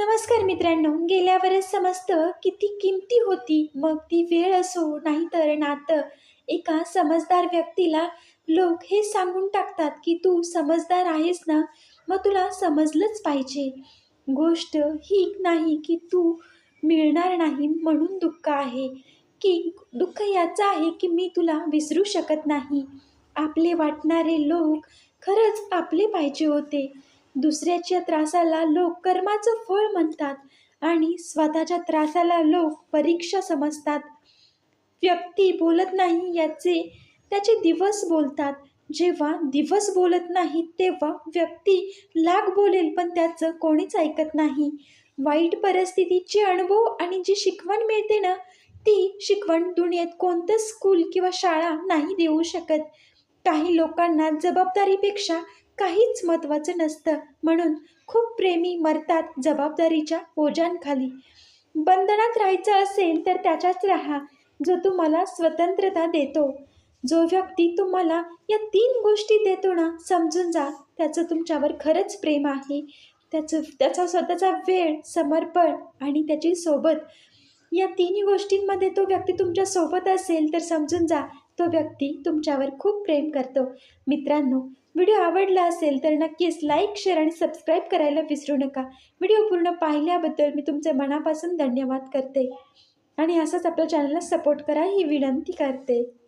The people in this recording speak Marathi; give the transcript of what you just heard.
नमस्कार मित्रांनो. गेल्या समजतं किती किमती होती. मग ती वेळ असो नाहीतर नातं. एका समजदार व्यक्तीला लोक हे सांगून टाकतात की तू समजदार आहेस ना मग तुला समजलंच पाहिजे. गोष्ट ही नाही की तू मिळणार नाही म्हणून दुःख आहे की दुःख याचं आहे की मी तुला विसरू शकत नाही. आपले वाटणारे लोक खरंच आपले पाहिजे होते. दुसऱ्याच्या त्रासाला लोक कर्माचं फळ म्हणतात आणि स्वतःच्या त्रासाला लोक परीक्षा समजतात. व्यक्ती बोलत नाही याचे त्याचे दिवस बोलतात. जेव्हा दिवस बोलत नाही तेव्हा व्यक्ती लाग बोलेल पण त्याचं कोणीच ऐकत नाही. वाईट परिस्थितीचे अनुभव आणि जी शिकवण मिळते ना ती शिकवण दुनियेत कोणतं स्कूल किंवा शाळा नाही देऊ शकत. काही लोकांना जबाबदारीपेक्षा काहीच महत्त्वाचं नसतं. म्हणून खूप प्रेमी मरतात जबाबदारीच्या ओझांखाली बंधनात राहायचं असेल तर त्याच्याच राहा. जो तुम्हाला स्वतंत्रता देतो. जो व्यक्ती तुम्हाला या तीन गोष्टी देतो ना समजून जा. त्याचं तुमच्यावर खरंच प्रेम आहे. त्याचं त्याचा स्वतःचा वेळ समर्पण आणि त्याची सोबत. या तिन्ही गोष्टींमध्ये तो व्यक्ती तुमच्यासोबत असेल तर समजून जा. तो व्यक्ती तुमच्यावर खूप प्रेम करतो. मित्रांनो व्हिडिओ आवडला असेल तर नक्कीच लाईक शेअर आणि सबस्क्राईब करायला विसरू नका. व्हिडिओ पूर्ण पाहिल्याबद्दल मी तुमचे मनापासून धन्यवाद करते. आणि असंच आपल्या चॅनलला सपोर्ट करा ही विनंती करते.